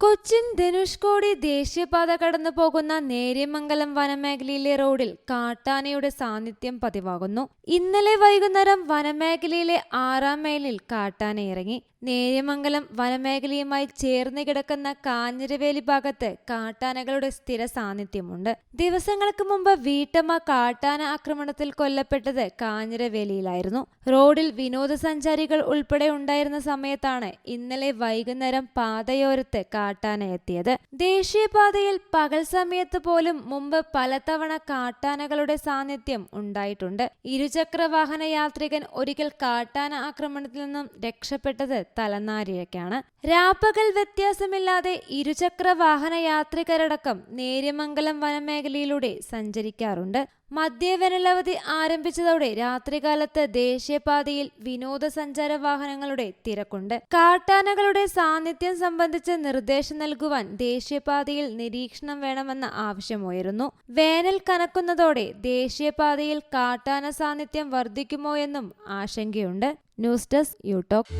കൊച്ചിൻ ധനുഷ്കോടി ദേശീയപാത കടന്നു പോകുന്ന നേര്യമംഗലം വനമേഖലയിലെ റോഡിൽ കാട്ടാനയുടെ സാന്നിധ്യം പതിവാകുന്നു. ഇന്നലെ വൈകുന്നേരം വനമേഖലയിലെ ആറാം മൈലിൽ കാട്ടാന ഇറങ്ങി. നേര്യമംഗലം വനമേഖലയുമായി ചേർന്ന് കിടക്കുന്ന കാഞ്ഞിരവേലി ഭാഗത്ത് കാട്ടാനകളുടെ സ്ഥിര സാന്നിധ്യമുണ്ട്. ദിവസങ്ങൾക്ക് മുമ്പ് വീട്ടമ്മ കാട്ടാന ആക്രമണത്തിൽ കൊല്ലപ്പെട്ടത് കാഞ്ഞിരവേലിയിലായിരുന്നു. റോഡിൽ വിനോദസഞ്ചാരികൾ ഉൾപ്പെടെ ഉണ്ടായിരുന്ന സമയത്താണ് ഇന്നലെ വൈകുന്നേരം പാതയോരത്ത് കാട്ടാന എത്തിയത് ദേശീയപാതയിൽ പകൽ സമയത്ത് പോലും മുമ്പ് പലതവണ കാട്ടാനകളുടെ സാന്നിധ്യം ഉണ്ടായിട്ടുണ്ട്. ഇരുചക്ര വാഹന യാത്രികൻ ഒരിക്കൽ കാട്ടാന ആക്രമണത്തിൽ നിന്നും രക്ഷപ്പെട്ടത് തലനാരിഴയ്ക്കാണ് രാപ്പകൽ വ്യത്യാസമില്ലാതെ ഇരുചക്ര വാഹന യാത്രികരടക്കം നേര്യമംഗലം വനമേഖലയിലൂടെ സഞ്ചരിക്കാറുണ്ട്. മദ്യവേനലവധി ആരംഭിച്ചതോടെ രാത്രികാലത്ത് ദേശീയപാതയിൽ വിനോദസഞ്ചാര വാഹനങ്ങളുടെ തിരക്കുണ്ട്. കാട്ടാനകളുടെ സാന്നിധ്യം സംബന്ധിച്ച് നിർദ്ദേശം നൽകുവാൻ ദേശീയപാതയിൽ നിരീക്ഷണം വേണമെന്ന ആവശ്യമുയരുന്നു വേനൽ കനക്കുന്നതോടെ ദേശീയപാതയിൽ കാട്ടാന സാന്നിധ്യം വർദ്ധിക്കുമോ എന്നും ആശങ്കയുണ്ട്. News desk യൂടോക്ക്